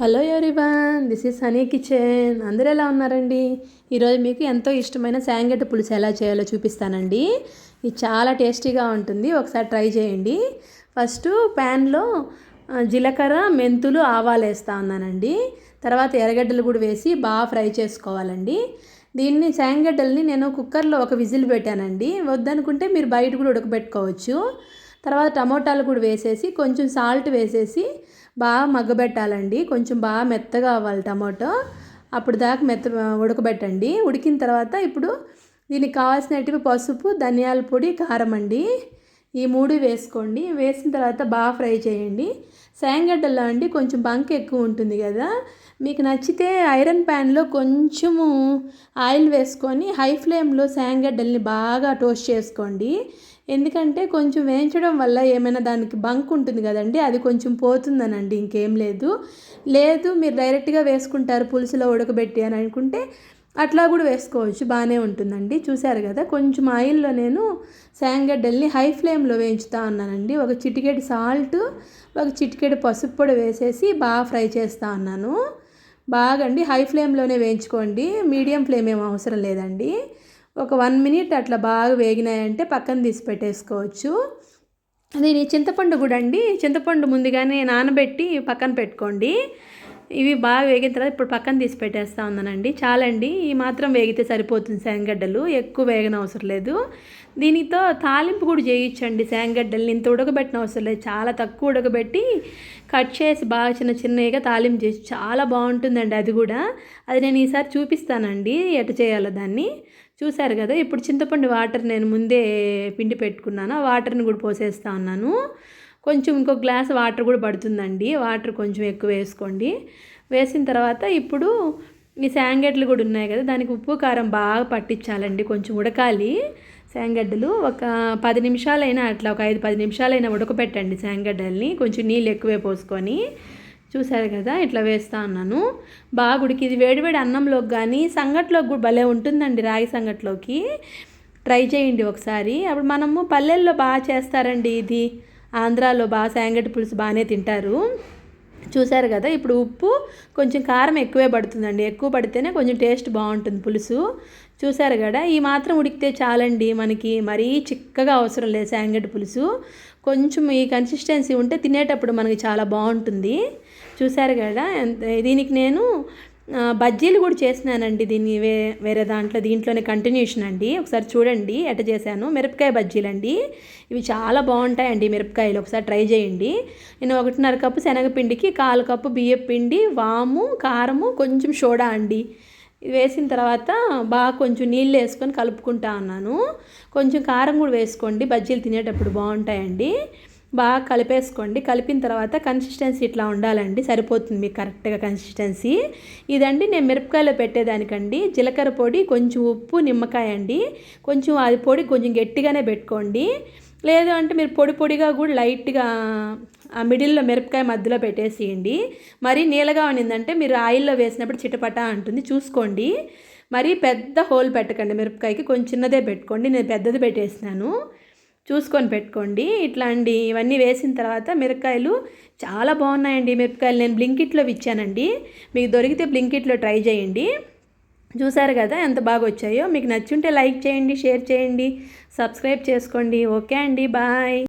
Hello everyone this is honey kitchen. అందరూ ఎలా ఉన్నారండి? ఈరోజు మీకు ఎంతో ఇష్టమైన శాంగడ్డ పులుసు ఎలా చేయాలో చూపిస్తానండి. ఇది చాలా టేస్టీగా ఉంటుంది. ఒకసారి ట్రై చేయండి. ఫస్ట్ ప్యాన్లో జీలకర్ర మెంతులు ఆవాలు వేస్తా ఉన్నానండి. తర్వాత ఎర్రగడ్డలు కూడా వేసి బాగా ఫ్రై చేసుకోవాలండి. దీన్ని శాంగడ్డల్ని నేను కుక్కర్లో ఒక విజిల్ పెట్టానండి. వద్దనుకుంటే మీరు బయట కూడా ఉడకబెట్టుకోవచ్చు. తర్వాత టమోటాలు కూడా వేసేసి కొంచెం సాల్ట్ వేసేసి బాగా మగ్గబెట్టాలండి. కొంచెం బాగా మెత్తగా అవ్వాలి టమాటో. అప్పుడు దాకా మెత్త ఉడకబెట్టండి. ఉడికిన తర్వాత ఇప్పుడు దీనికి కావాల్సినట్టు పసుపు ధనియాల పొడి కారం అండి. ఈ మూడు వేసుకోండి. వేసిన తర్వాత బాగా ఫ్రై చేయండి. శాంగడ్డల్లో అండి కొంచెం బంక్ ఎక్కువ ఉంటుంది కదా. మీకు నచ్చితే ఐరన్ ప్యాన్లో కొంచెము ఆయిల్ వేసుకొని హై ఫ్లేమ్లో శాంగడ్డల్ని బాగా టోస్ట్ చేసుకోండి. ఎందుకంటే కొంచెం వేయించడం వల్ల ఏమైనా దానికి బంక్ ఉంటుంది కదండి అది కొంచెం పోతుందనండి ఇంకేం లేదు. లేదు మీరు డైరెక్ట్గా వేసుకుంటారు పులుసులో ఉడకబెట్టి అని అనుకుంటే అట్లా కూడా వేసుకోవచ్చు బాగానే ఉంటుందండి. చూశారు కదా కొంచెం ఆయిల్లో నేను శాంగడ్డల్ని హై ఫ్లేమ్లో వేయించుతా ఉన్నానండి. ఒక చిటికెడు సాల్ట్ ఒక చిటికెడు పసుపు పొడి వేసేసి బాగా ఫ్రై చేస్తూ ఉన్నాను. బాగా అండి హై ఫ్లేమ్లోనే వేయించుకోండి మీడియం ఫ్లేమ్ ఏం అవసరం లేదండి. ఒక వన్ మినిట్ అట్లా బాగా వేగినాయంటే పక్కన తీసి పెట్టేసుకోవచ్చు. దీని చింతపండు కూడా అండి. చింతపండు ముందుగానే నానబెట్టి పక్కన పెట్టుకోండి. ఇవి బాగా వేగిన తర్వాత ఇప్పుడు పక్కన తీసి పెట్టేస్తా ఉన్నానండి. చాలండి. ఈ మాత్రం వేగితే సరిపోతుంది శనగడ్డలు. ఎక్కువ వేగన అవసరం లేదు. దీనితో తాలింపు కూడా చేయించండి శనగడ్డల్ని. ఇంత ఉడకబెట్టిన అవసరం లేదు. చాలా తక్కువ ఉడకబెట్టి కట్ చేసి బాగా చిన్న చిన్నగా తాలింపు చేసి చాలా బాగుంటుందండి అది కూడా. అది నేను ఈసారి చూపిస్తానండి ఎట చేయాలో దాన్ని. చూశారు కదా ఇప్పుడు చింతపండు వాటర్ నేను ముందే పిండి పెట్టుకున్నాను. ఆ వాటర్ని కూడా పోసేస్తా ఉన్నాను. కొంచెం ఇంకో గ్లాస్ వాటర్ కూడా పడుతుందండి. వాటర్ కొంచెం ఎక్కువ వేసుకోండి. వేసిన తర్వాత ఇప్పుడు ఈ శాంగడ్డలు కూడా ఉన్నాయి కదా దానికి ఉప్పు కారం బాగా పట్టించాలండి కొంచెం ఉడకాలి. శాంగడ్డలు ఒక పది నిమిషాలైనా అట్లా ఒక ఐదు పది నిమిషాలైనా ఉడకపెట్టండి శాంగడ్డల్ని. కొంచెం నీళ్ళు ఎక్కువే పోసుకొని. చూసారు కదా ఇట్లా వేస్తా ఉన్నాను. బాగా ఉడికి ఇది వేడివేడి అన్నంలోకి కానీ సంగట్లోకి కూడా భలే ఉంటుందండి రాగి సంగట్లోకి. ట్రై చేయండి ఒకసారి. అప్పుడు మనము పల్లెల్లో బాగా చేస్తారండి ఇది. ఆంధ్రాలో బాగా శాంగటి పులుసు బాగానే తింటారు. చూసారు కదా ఇప్పుడు ఉప్పు కొంచెం కారం ఎక్కువే పడుతుందండి. ఎక్కువ పడితేనే కొంచెం టేస్ట్ బాగుంటుంది పులుసు. చూసారు కదా ఈ మాత్రం ఉడికితే చాలండి మనకి. మరీ చిక్కగా అవసరం లేదు శాంగటి పులుసు. కొంచెం ఈ కన్సిస్టెన్సీ ఉంటే తినేటప్పుడు మనకి చాలా బాగుంటుంది. చూసారు కదా దీనికి నేను బజ్జీలు కూడా చేసినానండి దీన్ని వే వేరే దాంట్లో దీంట్లోనే కంటిన్యూషన్ అండి. ఒకసారి చూడండి ఎట చేశాను. మిరపకాయ బజ్జీలు అండి ఇవి చాలా బాగుంటాయండి మిరపకాయలు. ఒకసారి ట్రై చేయండి. నేను ఒకటిన్నర కప్పు శనగపిండికి కాలు కప్పు బియ్యం పిండి వాము కారము కొంచెం సోడా అండి. వేసిన తర్వాత బాగా కొంచెం నీళ్ళు వేసుకొని కలుపుకుంటా అన్నాను కొంచెం కారం కూడా వేసుకోండి. బజ్జీలు తినేటప్పుడు బాగుంటాయండి. బాగా కలిపేసుకోండి. కలిపిన తర్వాత కన్సిస్టెన్సీ ఇట్లా ఉండాలండి. సరిపోతుంది మీకు కరెక్ట్గా కన్సిస్టెన్సీ ఇదండి నేను మిరపకాయలో పెట్టేదానికండి. జీలకర్ర పొడి కొంచెం ఉప్పు నిమ్మకాయ అండి. కొంచెం అది పొడి కొంచెం గట్టిగానే పెట్టుకోండి. లేదు అంటే మీరు పొడి పొడిగా కూడా లైట్గా ఆ మిడిల్లో మిరపకాయ మధ్యలో పెట్టేసేయండి. మరీ నీళ్ళగా ఉన్నిందంటే మీరు ఆయిల్లో వేసినప్పుడు చిటపట అంటుంది. చూసుకోండి. మరీ పెద్ద హోల్ పెట్టకండి మిరపకాయకి. కొంచెం చిన్నదే పెట్టుకోండి. నేను పెద్దది పెట్టేసినాను. చూసుకొని పెట్టుకోండి. ఇట్లా అండి ఇవన్నీ వేసిన తర్వాత మిరపకాయలు చాలా బాగున్నాయండి. మిరపకాయలు నేను బ్లింకిట్లో ఇచ్చానండి మీకు దొరికితే బ్లింకిట్లో ట్రై చేయండి. చూసారు కదా ఎంత బాగా వచ్చాయో. మీకు నచ్చుంటే లైక్ చేయండి షేర్ చేయండి సబ్స్క్రైబ్ చేసుకోండి. ఓకే అండి. బాయ్.